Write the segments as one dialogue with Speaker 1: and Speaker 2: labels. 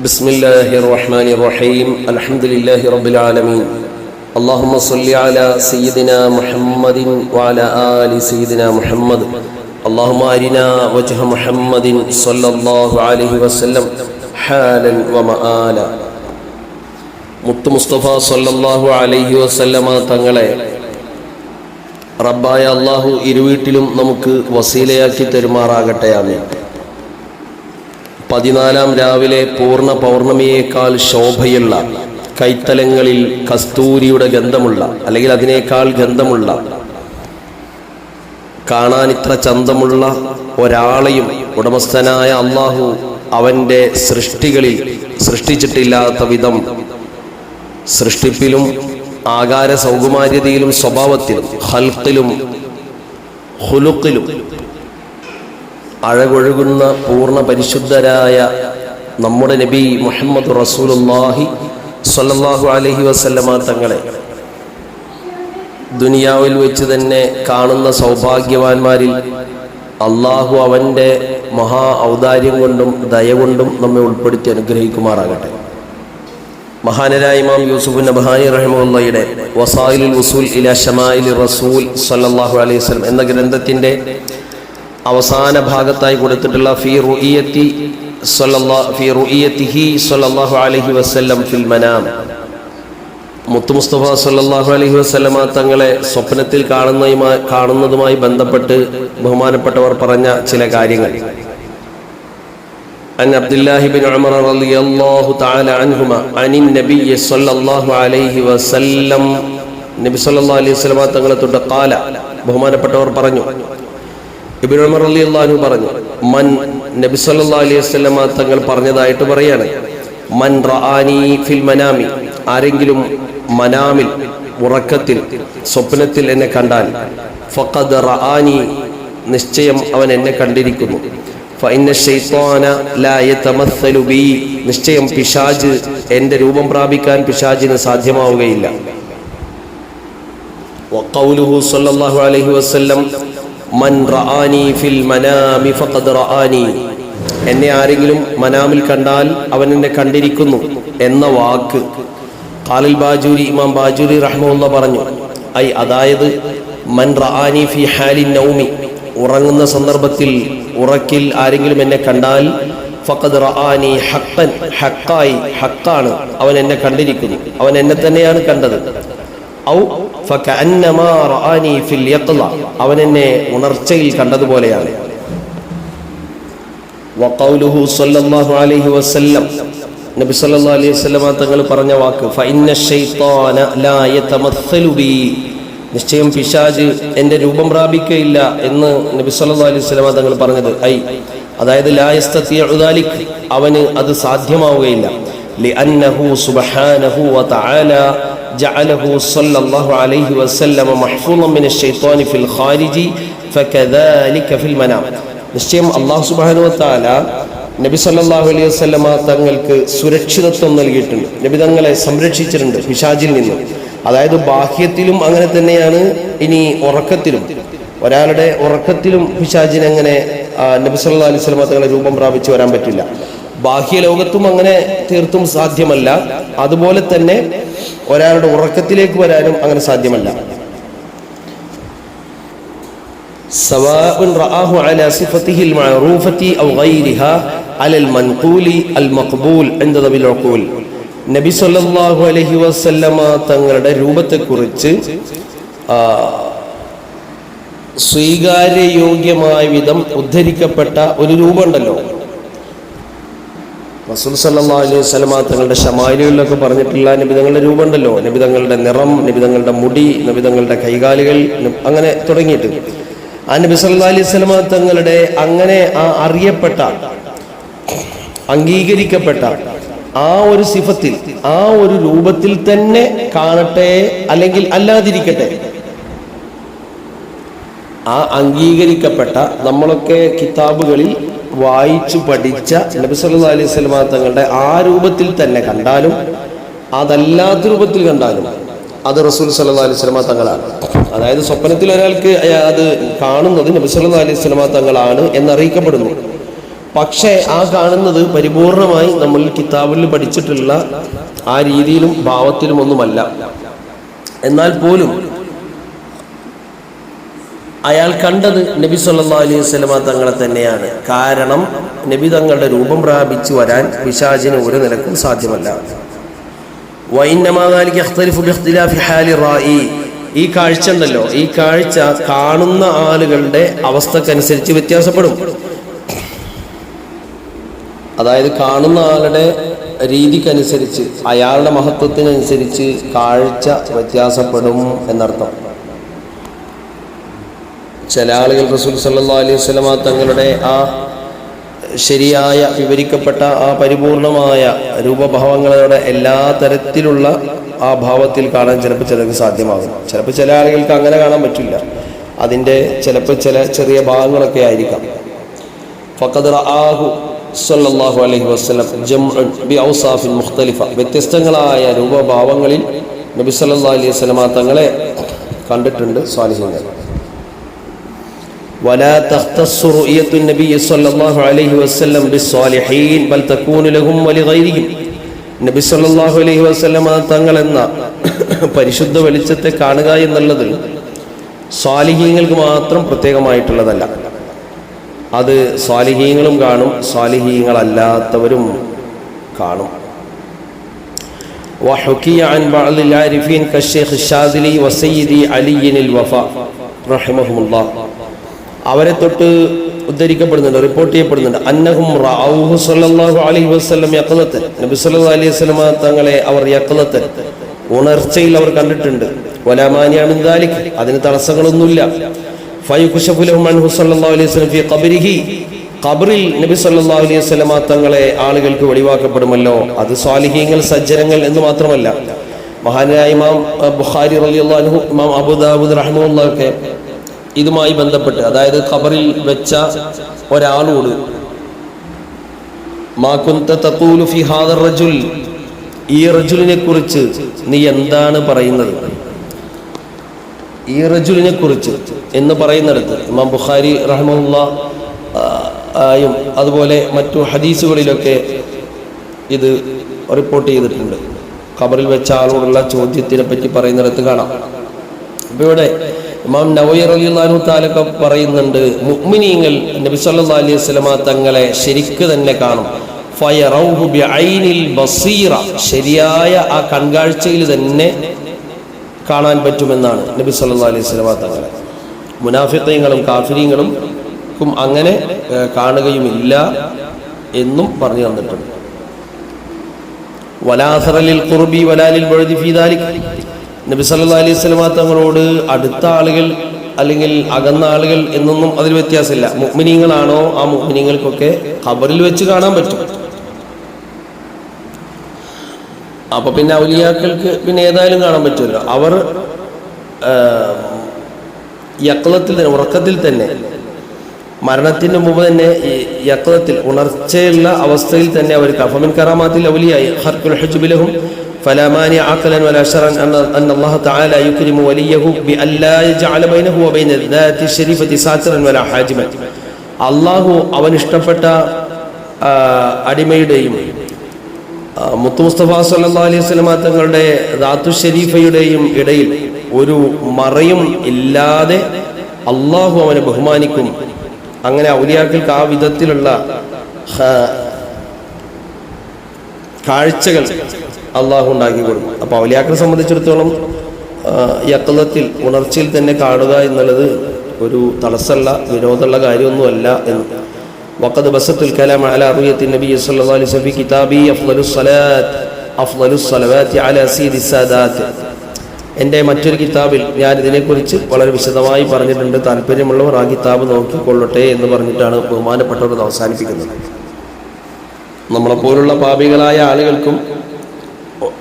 Speaker 1: بسم الله الرحمن الرحيم الحمد لله رب العالمين اللهم صل على سيدنا محمد وعلى آل سيدنا محمد اللهم أرنا وجه محمد صلى الله عليه وسلم حالا ومآلا മുത്തു മുസ്തഫ സല്ലല്ലാഹു അലൈഹി വസല്ലമ തങ്ങളെ റബ്ബായ അള്ളാഹു ഇരുവീട്ടിലും നമുക്ക് വസീലയാക്കി തരുമാറാകട്ടെ ആമീൻ പതിനാലാം രാവിലെ പൂർണ പൗർണമിയേക്കാൾ ശോഭയുള്ള കൈത്തലങ്ങളിൽ കസ്തൂരിയുടെ ഗന്ധമുള്ള അല്ലെങ്കിൽ അതിനേക്കാൾ ഗന്ധമുള്ള കാണാൻ ഇത്ര ചന്തമുള്ള ഒരാളെയും ഉടമസ്ഥനായ അള്ളാഹു അവന്റെ സൃഷ്ടികളിൽ സൃഷ്ടിച്ചിട്ടില്ലാത്ത വിധം സൃഷ്ടിപ്പിലും ആകാര സൗകുമാര്യതയിലും സ്വഭാവത്തിലും ഹൽക്കിലും ഹുലുക്കിലും അഴകൊഴുകുന്ന പൂർണ പരിശുദ്ധരായ നമ്മുടെ നബി മുഹമ്മദ് റസൂലുല്ലാഹി സ്വല്ലല്ലാഹു അലഹി വസല്ലമ തങ്ങളെ. ദുനിയാവിൽ വെച്ച് തന്നെ കാണുന്ന സൗഭാഗ്യവാന്മാരിൽ അള്ളാഹു അവന്റെ മഹാ ഔദാര്യം കൊണ്ടും ദയ കൊണ്ടും നമ്മെ ഉൾപ്പെടുത്തി അനുഗ്രഹിക്കുമാറാകട്ടെ. മഹാനരായ ഇമാം യൂസുഫ് നബഹാനി റഹ്മുള്ളയുടെ വസായിലുൽ വസൂൽ ഇല ഷമായിൽ റസൂൽ സല്ലാഹു അലൈഹി വസ്ലം എന്ന ഗ്രന്ഥത്തിന്റെ അവസാന ഭാഗത്തായി കൊടുത്തിട്ടുള്ള ഫി റുഇയത്തി സല്ലല്ലാ ഫി റുഇയത്തിഹി സല്ലല്ലാഹു അലൈഹി വസല്ലം ഫിൽ മനാം മുത്തു മുസ്തഫ സല്ലല്ലാഹു അലൈഹി വസല്ലമ തങ്ങളെ സ്വപ്നത്തിൽ കാണുന്നതുമായി കാണുന്നതുമായി ബന്ധപ്പെട്ട് ബഹുമാനപ്പെട്ടവർ പറഞ്ഞ ചില കാര്യങ്ങൾ عن عبد الله بن عمر رضي الله تعالى عنهما عن النبي صلى الله عليه وسلم നബി സല്ലല്ലാഹു അലൈഹി വസല്ലമ തങ്ങളെ തൊട്ട് കാല ബഹുമാനപ്പെട്ടവർ പറഞ്ഞു ഇബ്നു ഉമർ പറഞ്ഞു മൻ നബി സല്ലല്ലാഹു അലൈഹി വസല്ലമ തങ്ങൾ പറഞ്ഞതായിട്ട് പറയാണ് മൻ റആനി ഫിൽ മനാമി ആരെങ്കിലും മനാമിൽ ഉറക്കത്തിൽ സ്വപ്നത്തിൽ എന്നെ കണ്ടാൽ ഫഖദ് റആനി നിശ്ചയം അവൻ എന്നെ കണ്ടിരിക്കുന്നു. നിശ്ചയം പിശാജ് എന്റെ രൂപം പ്രാപിക്കാൻ പിശാജിന് സാധ്യമാവുകയില്ല. മൻ ഫിൽ മനാമി ഫഖദ് എന്നെ ആരെങ്കിലും മനാമിൽ കണ്ടാൽ അവൻ എന്നെ കണ്ടിരിക്കുന്നു എന്ന വാക്ക്. ഖാലിൽ ബാജൂരി ഇമാം ബാജൂരി റഹ്മുള്ള പറഞ്ഞു ഐ അതായത് മൻ റആനി ഫി ഹാലി നൗമി. ഉറങ്ങുന്ന സന്ദർഭത്തിൽ ഉറക്കിൽ ആരെങ്കിലും എന്നെ കണ്ടാൽ ഫഖദ് റആനി ഹഖൻ ഹക്കായി ഹക്കാണ് അവൻ എന്നെ കണ്ടിരിക്കുന്നു. അവൻ എന്നെ തന്നെയാണ് കണ്ടത്. ഔ ഫിൽ അവൻ എന്നെ ഉണർച്ചയിൽ കണ്ടതുപോലെയാണ്. വഖൗലുഹു സല്ലല്ലാഹു അലൈഹി വസല്ലം. നബി സല്ലല്ലാഹു അലൈഹി വസല്ലമ തങ്ങൾ പറഞ്ഞ വാക്ക് ഫഇന്ന ശൈത്താന ലാ യതമസ്സലു ബി. നിശ്ചയം പിശാജ് എന്റെ രൂപം പ്രാപിക്കുകയില്ല എന്ന് നബി സല്ലല്ലാഹു അലൈഹി വസല്ലമ തങ്ങൾ പറഞ്ഞത്. ഐ അതായത് ലാ യസ്തതിയു ദാലിക്. അവന് അത് സാധ്യമാവുകയില്ല. ലിഅന്നഹു സുബ്ഹാനഹു വതആല جعله صلى الله عليه وسلم محفوظا من الشيطان في الخارج فكذلك في المنام നിശ്ചയം അള്ളാഹു സുബാനു താല നബി സല്ലല്ലാഹു അലൈഹി വസല്ലമ തങ്ങൾക്ക് സുരക്ഷിതത്വം നൽകിയിട്ടുണ്ട് നബി തങ്ങളെ സംരക്ഷിച്ചിട്ടുണ്ട് പിശാജിൽ നിന്നും അതായത് ബാഹ്യത്തിലും അങ്ങനെ തന്നെയാണ് ഇനി ഉറക്കത്തിലും ഒരാളുടെ ഉറക്കത്തിലും പിശാജിന് അങ്ങനെ ആ, നബി സല്ലല്ലാഹു അലൈഹി വസല്ലമ തങ്ങളെ രൂപം പ്രാപിച്ചു വരാൻ പറ്റില്ല ബാഹ്യ ലോകത്തും അങ്ങനെ തീർത്തും സാധ്യമല്ല അതുപോലെ തന്നെ ഒരാളുടെ ഉറക്കത്തിലേക്ക് വരാനും അങ്ങനെ സാധ്യമല്ല. നബി സല്ലല്ലാഹു അലൈഹി വസല്ലമ തങ്ങളുടെ രൂപത്തെക്കുറിച്ച് സ്വീകാര്യയോഗ്യമായ വിധം ഉദ്ധരിക്കപ്പെട്ട ഒരു രൂപമുണ്ടല്ലോ. റസൂൽ സല്ലല്ലാഹു അലൈഹി വസല്ലമ തങ്ങളുടെ ഷമായിലുകളിലൊക്കെ പറഞ്ഞിട്ടുള്ള നിബിതങ്ങളുടെ രൂപമുണ്ടല്ലോ. നിബിതങ്ങളുടെ നിറം നിബിതങ്ങളുടെ മുടി നിബിതങ്ങളുടെ കൈകാലുകൾ അങ്ങനെ തുടങ്ങിയിട്ട്. ആ നബി സല്ലല്ലാഹു അലൈഹി വസല്ലമ തങ്ങളുടെ അങ്ങനെ ആ അറിയപ്പെട്ട അംഗീകരിക്കപ്പെട്ട ആ ഒരു സിഫത്തിൽ ആ ഒരു രൂപത്തിൽ തന്നെ കാണട്ടെ അല്ലെങ്കിൽ അല്ലാതിരിക്കട്ടെ. ആ അംഗീകരിക്കപ്പെട്ട നമ്മളൊക്കെ കിതാബുകളിൽ വായിച്ചു പഠിച്ച നബി സല്ലല്ലാഹു അലൈഹി വസല്ലമ തങ്ങളുടെ ആ രൂപത്തിൽ തന്നെ കണ്ടാലും അതല്ലാത്ത രൂപത്തിൽ കണ്ടാലും അത് റസൂൽ സല്ലല്ലാഹു അലൈഹി വസല്ലമ തങ്ങളാണ്. അതായത് സ്വപ്നത്തിൽ ഒരാൾക്ക് അത് കാണുന്നത് നബി സല്ലല്ലാഹു അലൈഹി വസല്ലമ തങ്ങളാണ് എന്നറിയിക്കപ്പെടുന്നു. പക്ഷേ ആ കാണുന്നത് പരിപൂർണമായി നമ്മൾ കിതാബിൽ പഠിച്ചിട്ടുള്ള ആ രീതിയിലും ഭാവത്തിലും ഒന്നുമല്ല എന്നാൽ പോലും അയാൾ കണ്ടത് നബി സല്ലാ അലൈഹി സ്വലമ തങ്ങളെ തന്നെയാണ്. കാരണം നബി തങ്ങളുടെ രൂപം പ്രാപിച്ചു വരാൻ പിശാചിന് ഒരു നിലക്കും സാധ്യമല്ല. ഈ കാഴ്ച ഉണ്ടല്ലോ. ഈ കാഴ്ച കാണുന്ന ആളുകളുടെ അവസ്ഥക്കനുസരിച്ച് വ്യത്യാസപ്പെടും. അതായത് കാണുന്ന ആളുടെ രീതിക്കനുസരിച്ച് അയാളുടെ മഹത്വത്തിനനുസരിച്ച് കാഴ്ച വ്യത്യാസപ്പെടും എന്നർത്ഥം. ചില ആളുകൾ റസൂൽ സല്ലാ അലൈഹി സ്വലമ തങ്ങളുടെ ആ ശരിയായ വിവരിക്കപ്പെട്ട ആ പരിപൂർണമായ രൂപഭാവങ്ങളുടെ എല്ലാ തരത്തിലുള്ള ആ ഭാവത്തിൽ കാണാൻ ചിലപ്പോൾ ചിലർക്ക് സാധ്യമാകും. ചിലപ്പോൾ ചില ആളുകൾക്ക് അങ്ങനെ കാണാൻ പറ്റില്ല. അതിന്റെ ചിലപ്പോൾ ചില ചെറിയ ഭാഗങ്ങളൊക്കെ ആയിരിക്കാം. ഫഖദ് ആഹു സല്ലല്ലാഹു അലൈഹി വസ്ലം മുഖ്തലിഫ. വ്യത്യസ്തങ്ങളായ രൂപഭാവങ്ങളിൽ നബി സല്ലാ അലൈഹി വസല്ലമ തങ്ങളെ കണ്ടിട്ടുണ്ട് സ്വാലിഹീങ്ങൾ. ولا تختص رؤية النبي صلى الله عليه وسلم بالصالحين بل تكون لهم ولغيرهم നബി സല്ലല്ലാഹു അലൈഹി വസല്ലമ തങ്ങൾ എന്ന പരിശുദ്ധ വെളിച്ചത്തെ കാണുക എന്നുള്ളത് സ്വാലിഹീങ്ങൾക്ക് മാത്രം പ്രത്യേകമായിട്ടുള്ളതല്ല അത് സ്വാലിഹീങ്ങളും കാണും സ്വാലിഹീങ്ങളല്ലാത്തവരും കാണും وحكي عن بعض العارفين كالشيخ الشاذلي وسيدي علي الوفاء رحمهم الله അവരെ തൊട്ട് ഉദ്ധരിക്കപ്പെടുന്നുണ്ട് റിപ്പോർട്ട് ചെയ്യപ്പെടുന്നുണ്ട്. അന്നഹും റൗഹു സല്ലല്ലാഹു അലൈഹി വസല്ലം യഖലത്തൻ നബി സല്ലല്ലാഹു അലൈഹി വസല്ലമ തങ്ങളെ അവർ യഖലത്തൻ ഉണർച്ചയിൽ അവർ കണ്ടിട്ടുണ്ട്. വലാമാനിയാമിൻ ദാലിക്. അതിന് തടസ്സങ്ങളൊന്നുമില്ല. ഫയുകുശഫു ലഹും അൻഹു സല്ലല്ലാഹു അലൈഹി വസല്ലം ഖബറിൽ നബി അലൈഹി തങ്ങളെ ആളുകൾക്ക് വെളിവാക്കപ്പെടുമല്ലോ. അത് സ്വാലിഹീങ്ങൾ സജ്ജനങ്ങൾ എന്ന് മാത്രമല്ല. മഹാനായ ഇമാം ബുഖാരി റളിയല്ലാഹു അൻഹു ഇമാം അബൂദാവൂദ് ഇതുമായി ബന്ധപ്പെട്ട് അതായത് ഖബറിൽ വെച്ച ഒരാളോട് ഫി ഹാദർ റജുൽ ഈ റജുലിനെ കുറിച്ച് നീ എന്താണ് പറയുന്നത്? ഈ റജുലിനെ കുറിച്ച് എന്ന് പറയുന്നിടത്ത് ഇമാം ബുഖാരി റഹ്മുള്ള ആയും അതുപോലെ മറ്റു ഹദീസുകളിലൊക്കെ ഇത് റിപ്പോർട്ട് ചെയ്തിട്ടുണ്ട്. ഖബറിൽ വെച്ച ആളോടുള്ള ചോദ്യത്തിനെ പറ്റി പറയുന്നിടത്ത് കാണാം. അപ്പൊ ഇവിടെ ഇമാം നവയർ അലിഹു താലൊക്കെ പറയുന്നുണ്ട് മുഅ്മിനീങ്ങൾ നബി സല്ലാ അലൈഹി വസല്ലമ തങ്ങളെ ശരിക്ക് തന്നെ കാണും. ബസീറ ശരിയായ ആ കൺകാഴ്ചയിൽ തന്നെ കാണാൻ പറ്റുമെന്നാണ് നബി സല്ലാ അലൈഹി വസല്ലമ തങ്ങളെ. മുനാഫിത്തങ്ങളും കാഫിരീങ്ങളും ക്കും അങ്ങനെ കാണുകയുമില്ല എന്നും പറഞ്ഞു തന്നിട്ടുണ്ട്. വലാസറലിൽ കുർബി വലാലിൽ നബി സല്ലല്ലാഹു അലൈഹി വസല്ലമ തങ്ങളോട് അടുത്ത ആളുകൾ അല്ലെങ്കിൽ അകന്ന ആളുകൾ എന്നൊന്നും അതിൽ വ്യത്യാസമില്ല. മുഅ്മിനീങ്ങളാണോ ആ മുഅ്മിനീങ്ങൾക്കൊക്കെ ഖബറിൽ വെച്ച് കാണാൻ പറ്റും. അപ്പൊ പിന്നെ ഔലിയാക്കൾക്ക് പിന്നെ ഏതായാലും കാണാൻ പറ്റുമല്ലോ. അവർ യക്ലത്തിൽ തന്നെ ഉറക്കത്തിൽ തന്നെ മരണത്തിന് മുമ്പ് തന്നെ യക്ലത്തിൽ ഉണർച്ചയുള്ള അവസ്ഥയിൽ തന്നെ അവർ കഫമിൻ കറാമാത്തിൽ ഔലിയായി. ഹർക്കുൽ ഹുജുബിലഹും فلا مانع عقلا ولا شرعا ان ان الله تعالى يكرم وليه بان لا يجعل بينه وبين الذات الشريفه ساترا ولا حاجبا അള്ളാഹു അവൻ ഇഷ്ടപ്പെട്ട ആ, അടിമയുടെയും ആ, മുത്തു മുസ്തഫ സല്ലാ അലൈഹി സ്വലമ തങ്ങളുടെ ദാത്തു ഷരീഫയുടെയും ഇടയിൽ ഒരു മറയും ഇല്ലാതെ അള്ളാഹു അവനെ ബഹുമാനിക്കും അങ്ങനെ ഔലിയാക്കൾക്ക് ആ വിധത്തിലുള്ള ഹ, കാഴ്ചകൾ അള്ളാഹു ഉണ്ടാക്കി കൊടുക്കും. അപ്പോൾ അവലിയാക്കിനെ സംബന്ധിച്ചിടത്തോളം യക്തത്തിൽ ഉണർച്ചയിൽ തന്നെ കാണുക എന്നുള്ളത് ഒരു തടസ്സമല്ല വിനോദമുള്ള കാര്യമൊന്നുമല്ല എന്ന്. വക്കത് ബസത്തുൽ കലാം അല അറിയത്തിൻ നബി സല്ലല്ലാഹു അലൈഹി കിതാബി അഫ്ലു സലാത്ത് അഫ്ലു സലവാത്തി അല സീദി സദാത്ത്. എന്റെ മറ്റൊരു കിതാബിൽ ഞാൻ ഇതിനെക്കുറിച്ച് വളരെ വിശദമായി പറഞ്ഞിട്ടുണ്ട്. താല്പര്യമുള്ളവർ ആ കിതാബ് നോക്കിക്കൊള്ളട്ടെ എന്ന് പറഞ്ഞിട്ടാണ് ബഹുമാനപ്പെട്ടവർ അവസാനിപ്പിക്കുന്നത്. നമ്മളെപ്പോലുള്ള പാപികളായ ആളുകൾക്കും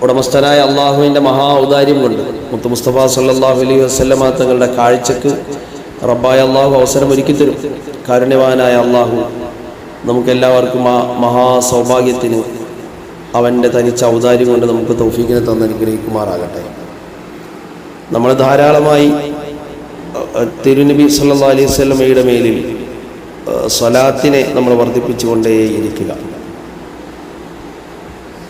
Speaker 1: ഉടമസ്ഥനായ അള്ളാഹുവിന്റെ മഹാ ഔദാര്യം കൊണ്ട് മുത്തു മുസ്തഫ സല്ലാഹു അലൈഹി വസ്ലമ തങ്ങളുടെ കാഴ്ചക്ക് റബ്ബായ അള്ളാഹു അവസരം ഒരുക്കി തരും. കാരുണ്യവാനായ അള്ളാഹു നമുക്കെല്ലാവർക്കും ആ മഹാ സൗഭാഗ്യത്തിന് അവന്റെ തനിച്ച ഔദാര്യം കൊണ്ട് നമുക്ക് തൗഫീഖിനെ തന്ന് അനുഗ്രഹിക്കുമാറാകട്ടെ. നമ്മൾ ധാരാളമായി തിരുനബി സല്ലാ അലൈഹി സ്വലമയുടെ മേലിൽ സ്വലാത്തിനെ നമ്മൾ വർദ്ധിപ്പിച്ചുകൊണ്ടേയിരിക്കുക.